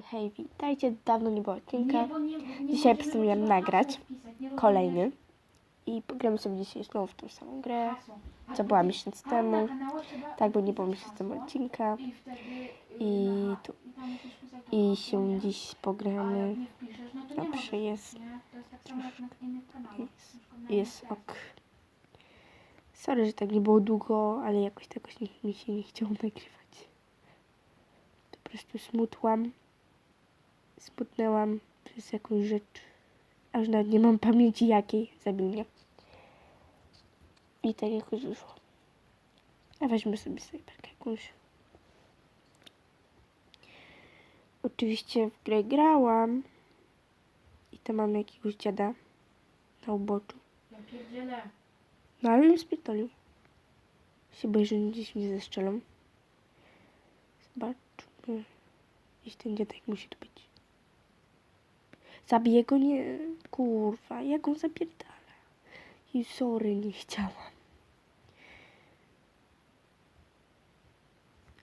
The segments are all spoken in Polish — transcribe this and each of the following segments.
Hej, witajcie, dawno nie było odcinka. Dzisiaj postanowiłam nagrać Kolejny. I pogramy sobie dzisiaj znowu w tą samą grę, co była miesiąc temu. Tak, bo nie było miesiąc temu odcinka. I y, tu- i się dziś pogramy. no Dobrze, jest. jest tak. Jest, ok. Sorry, że tak nie było długo, ale jakoś tak mi się nie chciało nagrywać. Po prostu smutłam. Smutnęłam przez jakąś rzecz. Aż nawet nie mam pamięci jakiej. Zabił mnie. I tak jakoś wyszło. A weźmy sobie snajperkę jakąś. Oczywiście w grę grałam. I tam mam jakiegoś dziada na uboczu. Ja pierdzielę. No ale spierdolił. Się boję, że gdzieś mnie zestrzelą. Zobaczmy. Gdzieś ten dziadek musi tu być. Zabiję go nie... Kurwa, ja go zapierdala. I sorry, nie chciałam.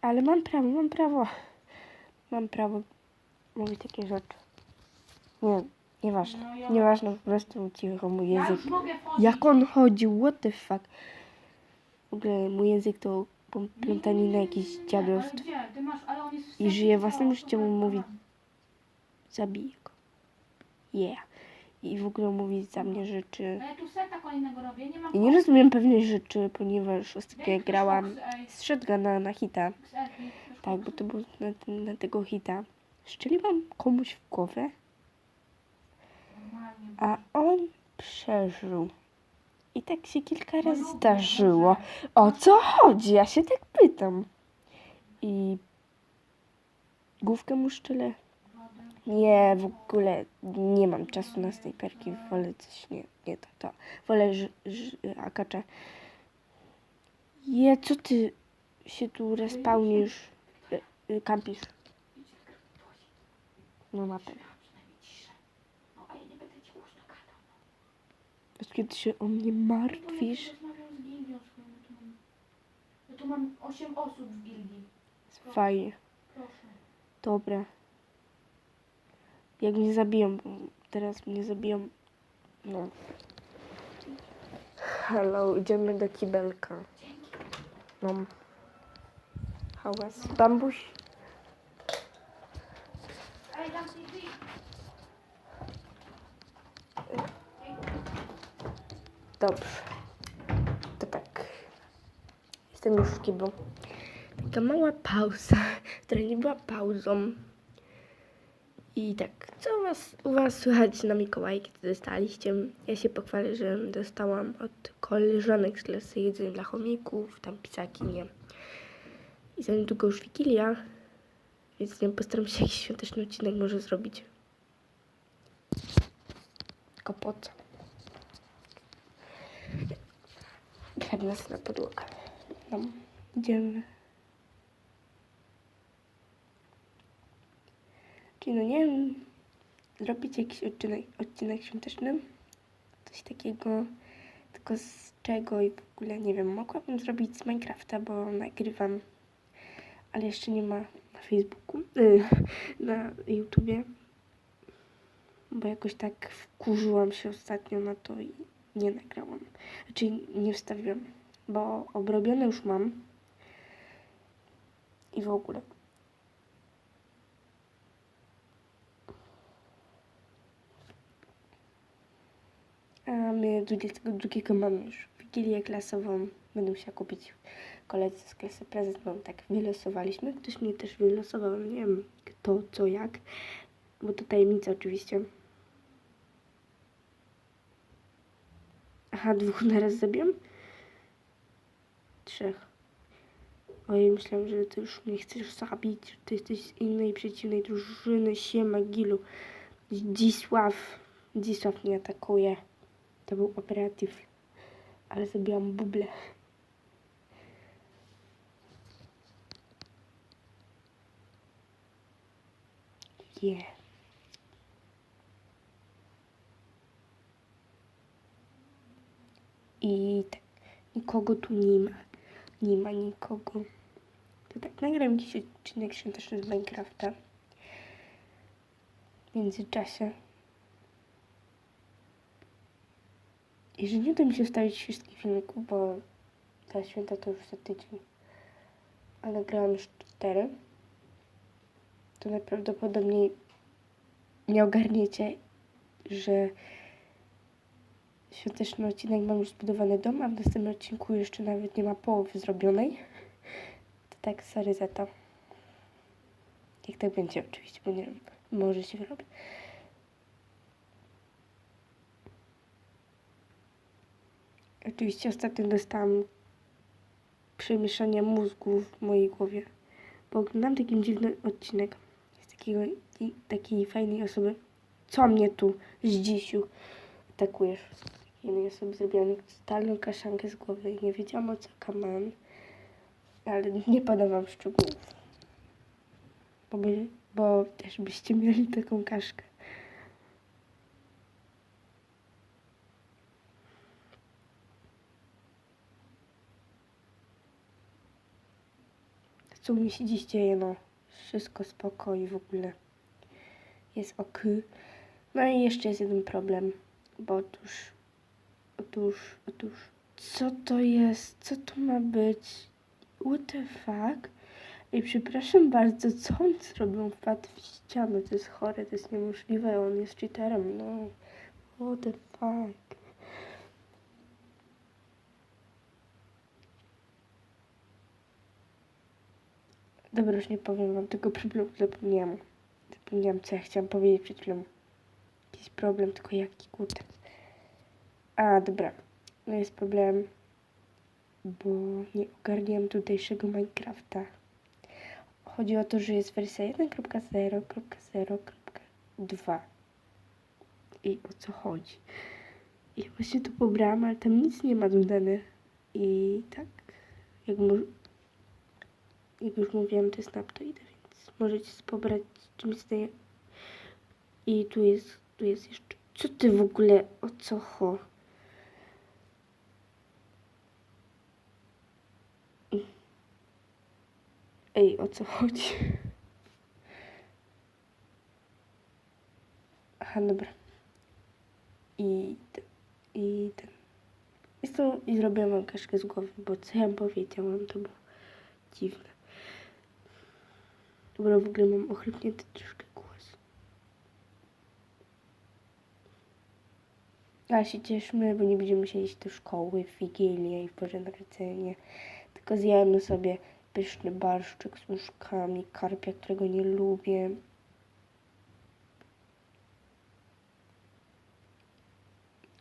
Ale mam prawo, mam prawo. Mam prawo mówić takie rzeczy. Nie, nieważne. No ja- Nieważne, po prostu cicho mój Ja język. wchodzić. Jak on chodził? What the fuck? W ogóle mój język to plątanina jakichś Nie, dziadostw. I żyje własnym życiem, mówi-. Zabiję go. Yeah. I w ogóle mówi za mnie rzeczy. A ja tu seta kolejnego robię, nie mam I nie rozumiem pewnych rzeczy, ponieważ ostatnio jak grałam z shotguna na hita. Tak, bo to był na, na tego hita. Strzeliłam komuś w głowę, a on przeżył. I tak się kilka No razy lubię, zdarzyło. O co chodzi? Ja się tak pytam. I główkę mu szczelę. Nie, w ogóle nie mam czasu na snajperki. Wolę coś, nie, nie to, to. Wolę ż, ż, akacza. Je, co ty się tu respawnisz, y, y, kampisz? No na pewno. Przynajmniej ciszę. No, a ja nie będę ci głośno gadał. Bez kiedy się o mnie martwisz? Ja tu mam 8 osób w gildii. Fajnie. Proszę. Dobra. Jak mnie zabiją, teraz mnie zabiją. No. Hello, idziemy do kibelka. No. Hałas. Bambuś. Dobrze. To tak. Jestem już w kiblu. Taka mała pauza, która nie była pauzą. I tak, co u was, u was słychać na Mikołajki, co dostaliście? Ja się pochwalę, że dostałam od koleżanek z klasy jedzenie dla chomików, tam pisaki, nie. I za niedługo już Wigilia, więc nie postaram się jakiś świąteczny odcinek może zrobić. Tylko po co? Kradnę na podłogę. No, idziemy. Czyli no nie wiem, zrobić jakiś odcinek, odcinek świąteczny. Coś takiego, tylko z czego i w ogóle nie wiem. Mogłabym zrobić z Minecrafta, bo nagrywam, ale jeszcze nie ma na Facebooku, y, na YouTubie. Bo jakoś tak wkurzyłam się ostatnio na to i nie nagrałam. Znaczy nie wstawiłam, bo obrobione już mam. I w ogóle. A my 22 mamy już Wigilię klasową. Będę musiała kupić koledze z klasy prezent, bo tak wylosowaliśmy. Ktoś mnie też wylosował, nie wiem kto, co, jak. Bo to tajemnica oczywiście. Aha, dwóch naraz zabiłem? Trzech. Ojej, myślałam, że ty już mnie chcesz zabić, ty jesteś z innej przeciwnej drużyny. Siema, Gilu. Dzisław. Dzisław mnie atakuje. To był operatyw. Ale zabiłam buble. Yeah. I tak, nikogo tu nie ma. Nie ma nikogo. To tak nagram jakiś odcinek świąteczny z Minecrafta. w międzyczasie. Jeżeli nie uda mi się wstawić wszystkich filmików, bo ta święta to już za tydzień, ale grałam już cztery, to najprawdopodobniej nie ogarniecie, że świąteczny odcinek mam już zbudowany dom, a w następnym odcinku jeszcze nawet nie ma połowy zrobionej. To tak, sorry za to. Jak tak będzie oczywiście, bo nie może się wyrobię. Oczywiście ostatnio dostałam przemieszania mózgu w mojej głowie, bo oglądam taki dziwny odcinek z takiego, takiej fajnej osoby. Co mnie tu zdzisiu atakujesz? Z jednej osoby zrobiłam totalną kaszankę z głowy i nie wiedziałam o co mam, ale nie podam wam szczegółów, bo, by, bo też byście mieli taką kaszkę. Co mi się dziś dzieje, no. Wszystko spoko i w ogóle jest ok. No i jeszcze jest jeden problem, bo otóż, otóż, otóż, co to jest? Co to ma być? What the fuck? I przepraszam bardzo, co on zrobił? Wpadł w ścianę, to jest chore, to jest niemożliwe, on jest cheaterem, no. What the fuck? Dobra, już nie powiem wam tego problemu, zapomniałam. Zapomniałam, co ja chciałam powiedzieć przed chwilą. Jakiś problem, tylko jaki, kurde. A, dobra. No jest problem, bo nie ogarniam tutejszego Minecrafta. Chodzi o to, że jest wersja 1.0.0.2. I o co chodzi? I właśnie to pobrałam, ale tam nic nie ma dodane. I tak, jak, mu, jak już mówiłam, to jest Naptoid, więc możecie pobrać czymś z I tu jest, tu jest jeszcze... Co ty w ogóle, o co ho? Ej, o co chodzi? Aha, dobra. I, i ten. Jest to, i zrobiłam kaszkę z głowy, bo co ja powiedziałam, to było dziwne. Dobra, w ogóle mam ochrypnięty troszkę głos. Ale się cieszmy, bo nie będziemy musieli iść do szkoły w Wigilię i w Boże Narodzenie. Tylko zjemy sobie pyszny barszczyk z łóżkami, karpia, którego nie lubię.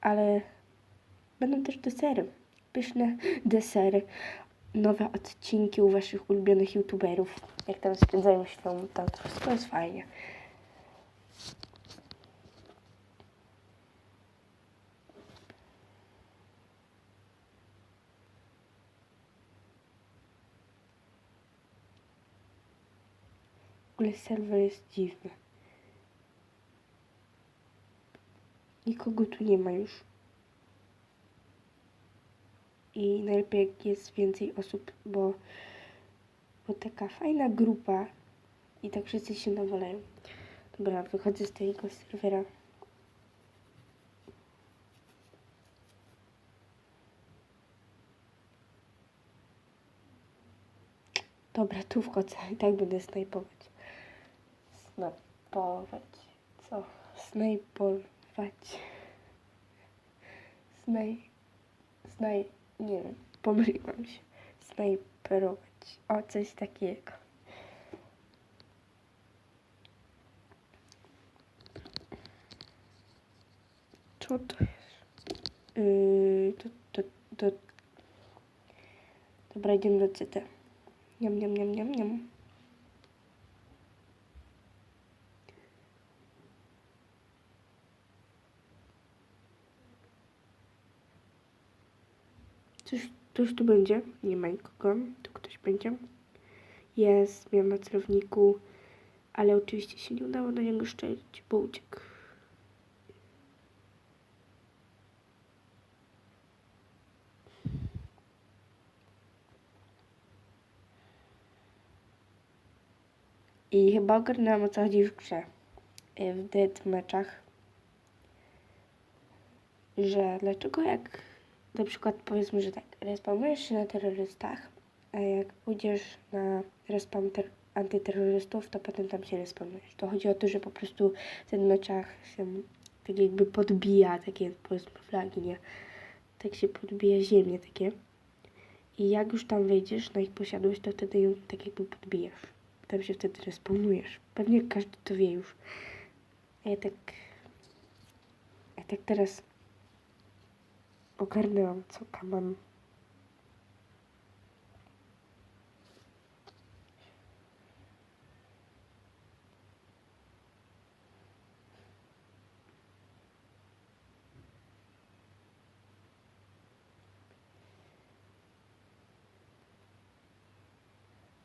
Ale będą też desery. Pyszne desery. Nowe odcinki u waszych ulubionych youtuberów. Jak tam spędzają święta, to wszystko jest fajnie. W serwer jest dziwny. Nikogo tu nie ma już. I najlepiej jak jest więcej osób, bo, bo taka fajna grupa i tak wszyscy się nawalają. Dobra, wychodzę z tego serwera. Dobra, tu wchodzę i tak będę snajpować. Snajpować. Co? Snajpować. Snaj... Snaj... Nie wiem. Pomyliłam się. Snajperować. O, coś takiego. Co to jest? Yy, to, to, to... Dobra, idziemy do CT. Niam, niam, niam, niam, niam. Coś, coś tu będzie. Nie ma nikogo. Ktoś będzie. Jest, miałem na celowniku, ale oczywiście się nie udało na niego szczelić, bo uciekł. I chyba ogarnęłam o co chodzi w grze. y, w dead meczach, że dlaczego jak na przykład powiedzmy, że tak, respawnujesz się na terrorystach, a jak pójdziesz na respawn ter- antyterrorystów, to potem tam się respawnujesz. To chodzi o to, że po prostu w tych meczach się tak jakby podbija takie powiedzmy flagi, nie? Tak się podbija ziemię takie. I jak już tam wejdziesz na ich posiadłość, to wtedy ją tak jakby podbijasz. Tam się wtedy respawnujesz. Pewnie każdy to wie już. A ja tak... Ja tak teraz ogarnęłam, co mam.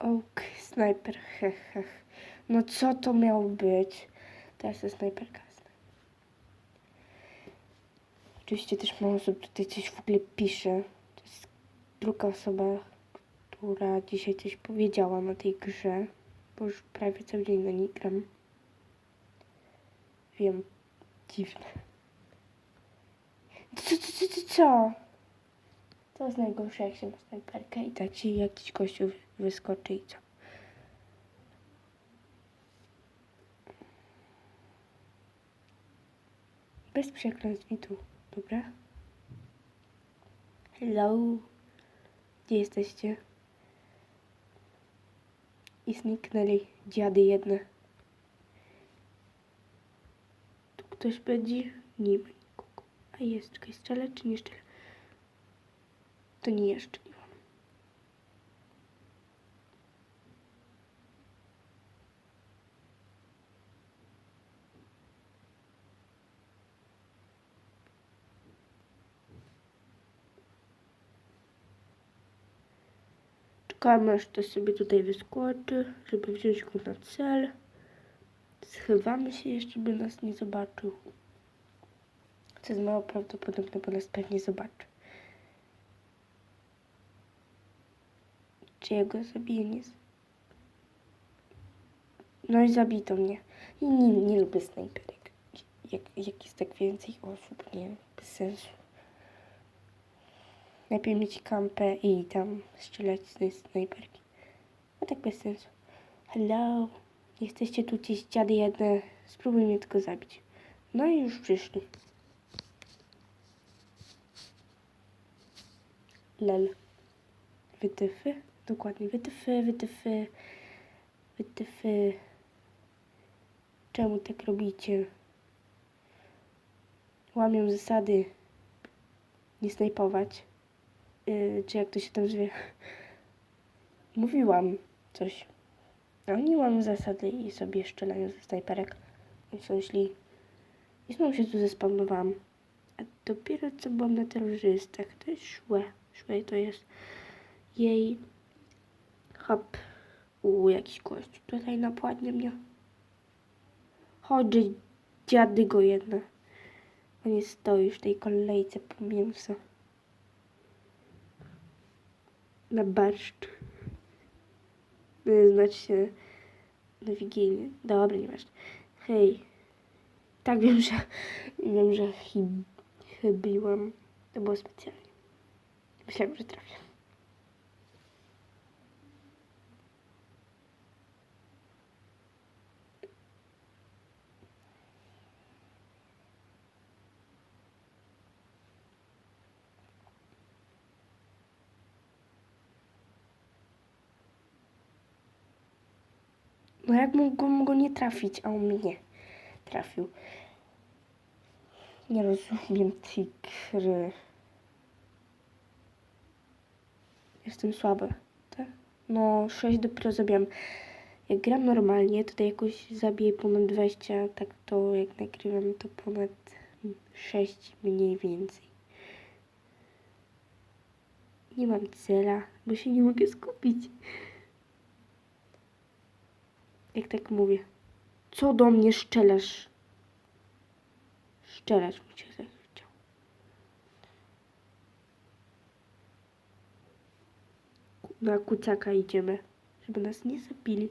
Ok, snajper, hech, hech. No co to miało być? Teraz jest snajperka. Oczywiście też mało osób tutaj coś w ogóle pisze. To jest druga osoba, która dzisiaj coś powiedziała na tej grze, bo już prawie cały dzień na niej gram. Wiem, dziwne. Co, co, co, co, co? To jest najgorsze, jak się ma snajperkę i tak ci jakiś gościu wyskoczy i co? Bez mi tu, dobra? Hello? Gdzie jesteście? I zniknęli dziady jedne. Tu ktoś będzie? Nie ma nikogo. A jest, czekaj, strzelę czy nie strzelę? To nie nie mam. Czekamy aż to sobie tutaj wyskoczy, żeby wziąć go na cel. Schywamy się jeszcze, by nas nie zobaczył. Co jest mało prawdopodobne, bo nas pewnie zobaczy. Czy ja go zabiję? Nie. z- No i zabito mnie. I nie, nie lubię snajperek. Jak, jak jest tak więcej osób, nie, bez sensu. Lepiej mieć kampę i tam strzelać z snajperki. A tak bez sensu. Hello, jesteście tu gdzieś dziady jedne. Spróbuj mnie tylko zabić. No i już przyszli. Lel. Wytyfy? Dokładnie, wytyfy, wytyfy, wytyfy. Czemu tak robicie? Łamią zasady. Nie snajpować. Yy, czy jak to się tam zwie? Mówiłam coś. A oni łamią zasady i sobie strzelają ze snajperek. I są źli. I znowu się tu zespawnowałam. A dopiero co byłam na terrorystach. To jest szłe. Szłe to jest jej. Hop. U, jakiś gość tutaj napładnie mnie. Chodź, dziady go jedna. On nie stoi w tej kolejce po mięso. Na barszcz. Znaczy się na Wigilię. Dobra, nieważne. Hej. Tak wiem, że wiem, że chyb, chybiłam. To było specjalnie. Myślałam, że trafię. No jak mógłbym go nie trafić, a on mnie trafił. Nie rozumiem tej gry. Jestem słaby, tak? No, 6 dopiero zabiłam. Jak gram normalnie, to, jakoś zabiję ponad 20, a tak to jak nagrywam, to ponad 6 mniej więcej. Nie mam cela, bo się nie mogę skupić. Jak tak mówię. Co do mnie szczelasz? Szczelać mu cię zachciał. Na kucaka idziemy, żeby nas nie zabili.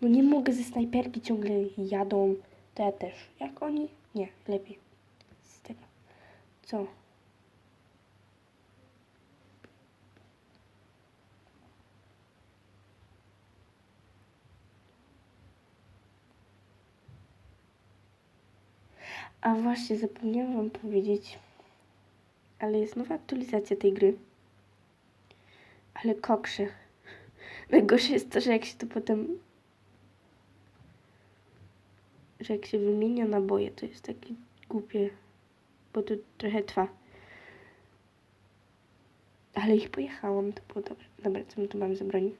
No nie mogę ze snajperki ciągle jadą. To ja też. Jak oni? Nie, lepiej. Z tego. Co? A właśnie, zapomniałam wam powiedzieć, ale jest nowa aktualizacja tej gry. Ale koksze. Najgorsze jest to, że jak się to potem... Że jak się wymienia naboje, to jest takie głupie, bo to trochę trwa. Ale ich pojechałam, to było dobre. Dobra, co my tu mamy za broń?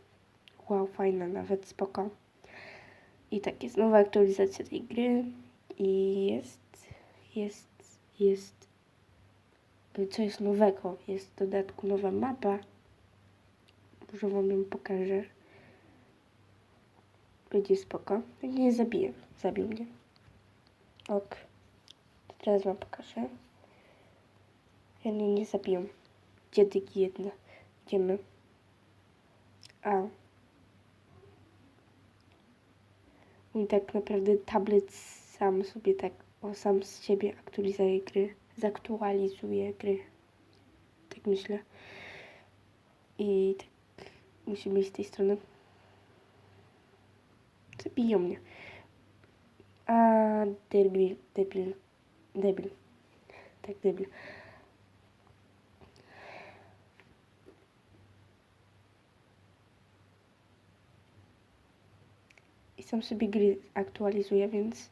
Wow, fajna, nawet spoko. I tak, jest nowa aktualizacja tej gry i jest, jest, jest, co jest nowego? Jest w dodatku nowa mapa. Może wam ją pokażę. Będzie spoko. Nie zabiję. Zabił mnie. Ok. To teraz wam pokażę. Ja nie zabiją. Dziedyki jedna. Idziemy. A. I tak naprawdę tablet sam sobie tak, o sam z siebie aktualizuje gry. Zaktualizuje gry. Tak myślę. I tak musimy iść z tej strony. Zabiją mnie. A debil, debil, debil. Tak, debil. I sam sobie gry aktualizuje, więc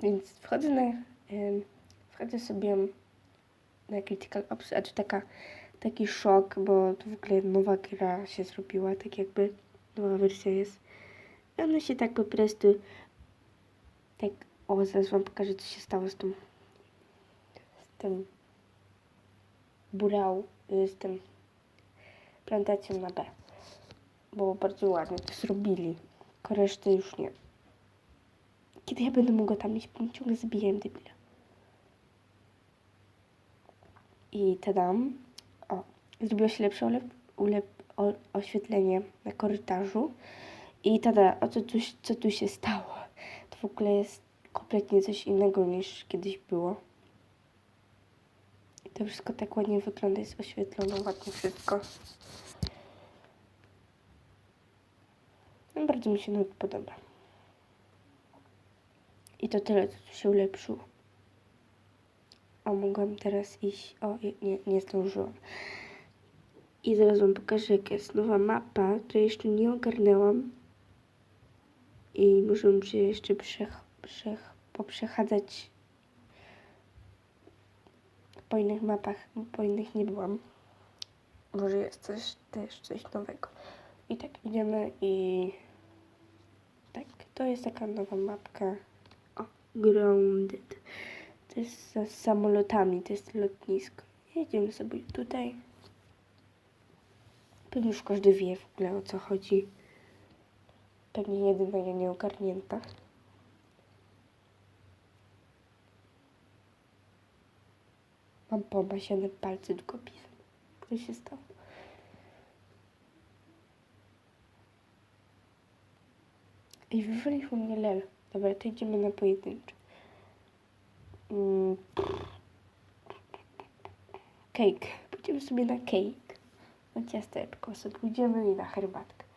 więc wchodzę na wchodzę sobie na Critical Ops, a czy taka taki szok, bo to w ogóle nowa gra się zrobiła, tak jakby nowa wersja jest. I ona się tak po prostu tak, o zaraz wam pokażę co się stało z tym z tym burał, y, z tym plantacją na B. Było bardzo ładnie to zrobili. Reszty już nie. Kiedy ja będę mogła tam iść, bo ciągle zabijałem debile. I tadam. O, zrobiło się lepsze ulep, ulep, o, oświetlenie na korytarzu. I tada, o co tu, co tu się stało? To w ogóle jest kompletnie coś innego niż kiedyś było. I to wszystko tak ładnie wygląda, jest oświetlone ładnie wszystko. No, bardzo mi się nawet podoba. I to tyle, co tu się ulepszyło. O, mogłam teraz iść. O, nie, nie zdążyłam. I zaraz wam pokażę, jaka jest nowa mapa, której jeszcze nie ogarnęłam. I muszę się jeszcze przech, przech, poprzechadzać po innych mapach, po innych nie byłam. Może jest coś, też coś nowego. I tak idziemy i tak, to jest taka nowa mapka. Grounded. To jest z samolotami, to jest lotnisko. Jedziemy sobie tutaj. Pewnie już każdy wie w ogóle o co chodzi. Pewnie jedyna ja nieogarnięta. Mam pomasiane palce długopisem. Co się stało? I wywaliło mnie lel. Dobra, to idziemy na pojedyncze. Mm. Cake. Pójdziemy sobie na cake. Na ciasteczko sobie pójdziemy i na herbatkę.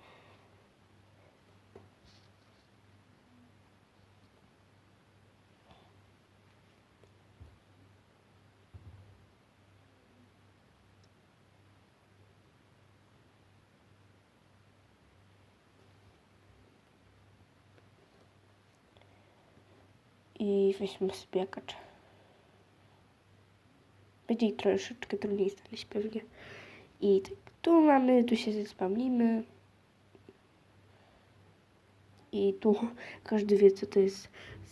I weźmy sobie jakacz. Będzie ich troszeczkę trudniej znaleźć pewnie. I tak, tu mamy, tu się zespamimy. I tu każdy wie, co to jest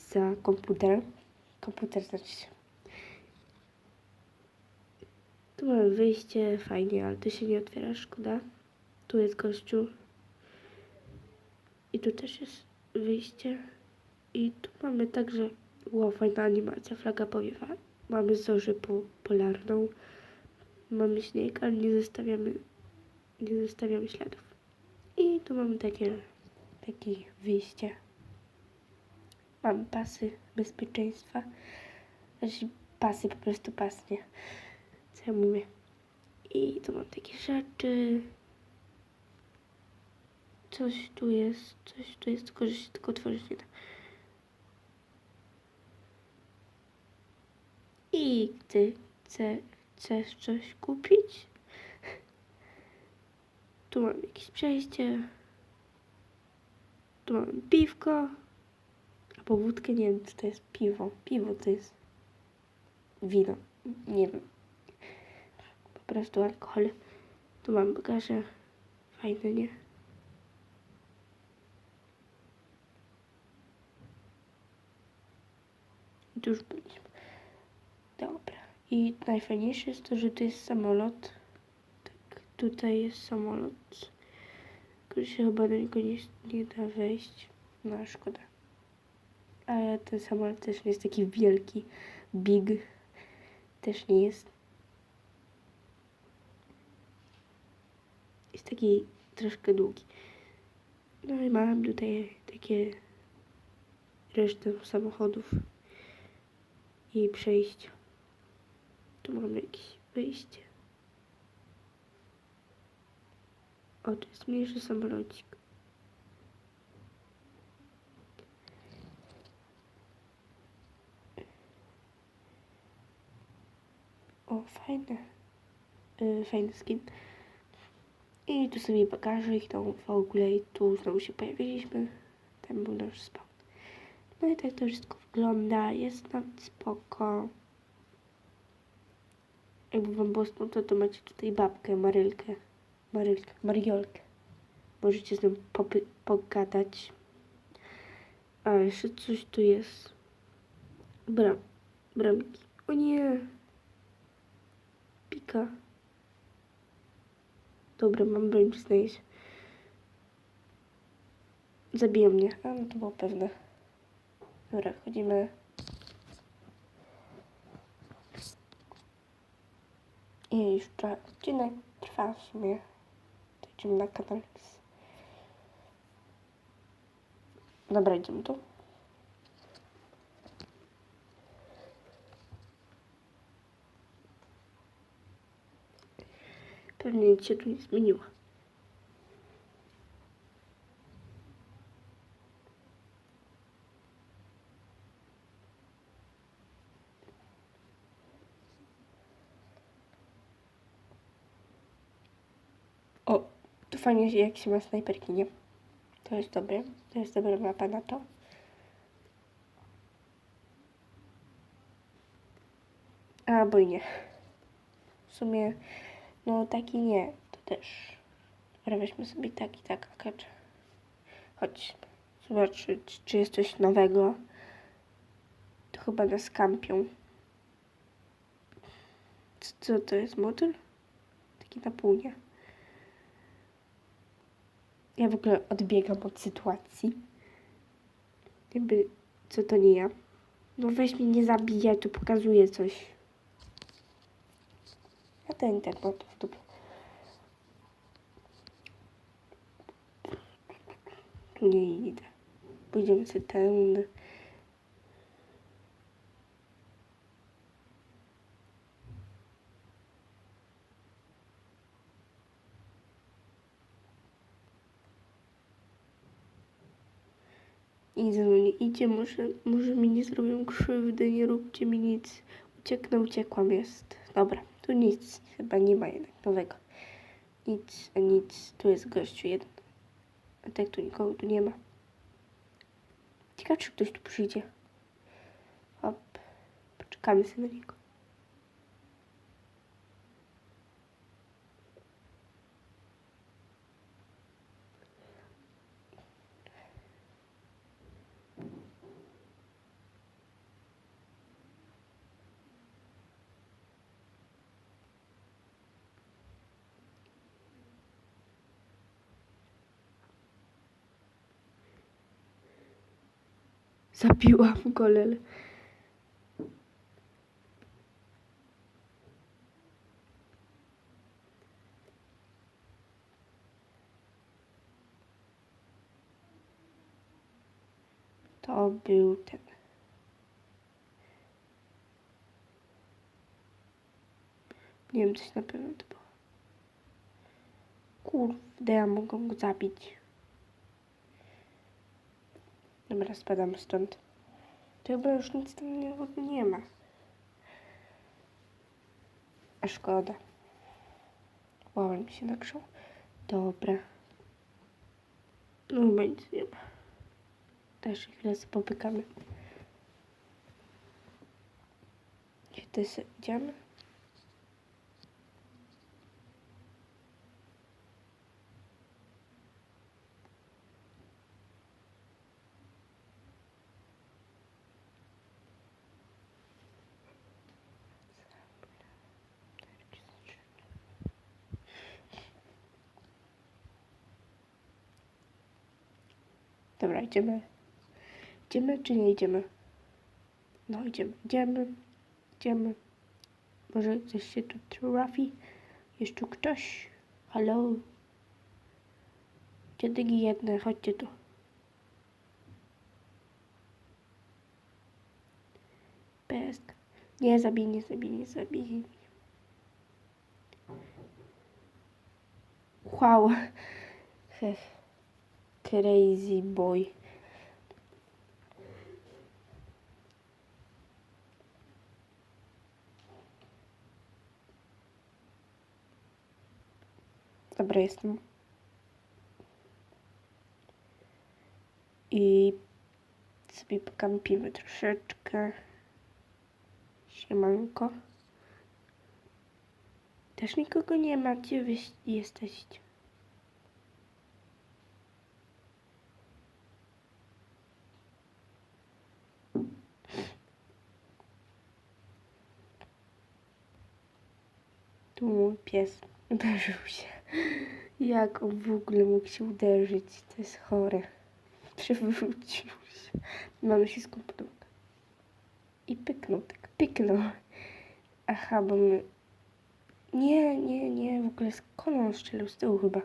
za komputer. Komputer znaczy się. Tu mamy wyjście, fajnie, ale to się nie otwiera, szkoda. Tu jest gościu. I tu też jest wyjście. I tu mamy także, wow, fajna animacja, flaga powiewa. Mamy zorzę po, polarną. Mamy śnieg, ale nie zostawiamy Nie zostawiam śladów. I tu mamy takie, takie wyjście. Mam pasy bezpieczeństwa. Znaczy pasy, po prostu pas, nie? Co ja mówię. I tu mam takie rzeczy. Coś tu jest, coś tu jest, tylko że się tylko otworzyć nie da. I ty chce, chcesz coś kupić? Tu mam jakieś przejście. Tu mam piwko. Albo wódkę, nie wiem, czy to jest piwo. Piwo to jest wino. Nie wiem. Po prostu alkohol. Tu mam bagaże. Fajne, nie? I tu już byliśmy. I najfajniejsze jest to, że to jest samolot. Tak, tutaj jest samolot. Który się chyba do niego nie, nie da wejść. No, szkoda. Ale ten samolot też nie jest taki wielki. Big. Też nie jest. Jest taki troszkę długi. No i mam tutaj takie resztę samochodów i przejścia. Tu mamy jakieś wyjście. O, to jest mniejszy samolocik. O, fajne. Yy, fajny skin. I tu sobie bagażnik, no w ogóle i tu znowu się pojawiliśmy. Tam był nasz spawn. No i tak to wszystko wygląda. Jest nawet spoko. Jakby wam było smutno, to macie tutaj babkę, Marylkę. Marylkę, Mariolkę. Możecie z nią pogadać. A jeszcze coś tu jest. Bram. Bramki. O nie. Pika. Dobra, mam broń, się. Zabiją mnie. A no to było pewne. Dobra, wchodzimy. I tra- odcinek trwa w sumie. Idziemy na kanał. Dobra, idziemy tu. Pewnie nic się tu nie zmieniło. O, tu fajnie, jak się ma snajperki, nie? To jest dobre. To jest dobra mapa na to. A, bo i nie. W sumie, no taki nie. To też. Dobra, weźmy sobie taki, tak, akacz. Chodź. Zobaczyć, czy jest coś nowego. To chyba nas kampią. Co, co to jest? Motyl? Taki na pół, nie? Ja w ogóle odbiegam od sytuacji. Jakby, co to nie ja. No weź mnie nie zabijaj, tu pokazuje coś. Ja ten internet w dupie. Nie idę. Pójdziemy sobie ten. I ze mną nie może, może mi nie zrobią krzywdy, nie róbcie mi nic. Ucieknę, uciekłam, jest. Dobra, tu nic, chyba nie ma jednak nowego. Nic, a nic, tu jest gościu jeden. A tak tu nikogo tu nie ma. Ciekawe, czy ktoś tu przyjdzie. Hop, poczekamy sobie na niego. Zabiłam go, Lele. To był ten. Nie wiem, coś na pewno to było. Kurde, ja mogę go zabić. Dobra, spadam stąd. To chyba już nic tam nie, ma. A szkoda. Wow, mi się nagrzał. Dobra. No chyba nic nie ma. Też chwilę sobie popykamy. Gdzie ty se idziemy? Dobra, idziemy. Idziemy czy nie idziemy? No, idziemy, idziemy, idziemy. Może coś się tu trafi? Jest tu ktoś? Halo? Dziadygi jedne, chodźcie tu. Pesk. Nie zabij, nie zabij, nie zabij. Wow. Heh. Crazy boy. Dobra, jestem. I sobie pokampimy troszeczkę. Siemanko. Też nikogo nie ma. Gdzie wy jesteście? Tu mój pies uderzył się. Jak on w ogóle mógł się uderzyć? To jest chore. Przewrócił się. Mamy śliską podłogę. I pyknął, tak pyknął. Aha, bo my... Nie, nie, nie, w ogóle z koną strzelił z tyłu chyba.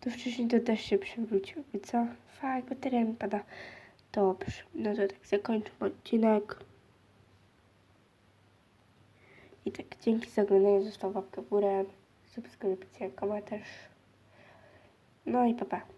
To wcześniej to też się przewrócił. I co? Fak, bateria mi pada. Dobrze, no to tak zakończmy odcinek. I tak, dzięki za oglądanie, zostaw łapkę w górę, komentarz. No i pa pa.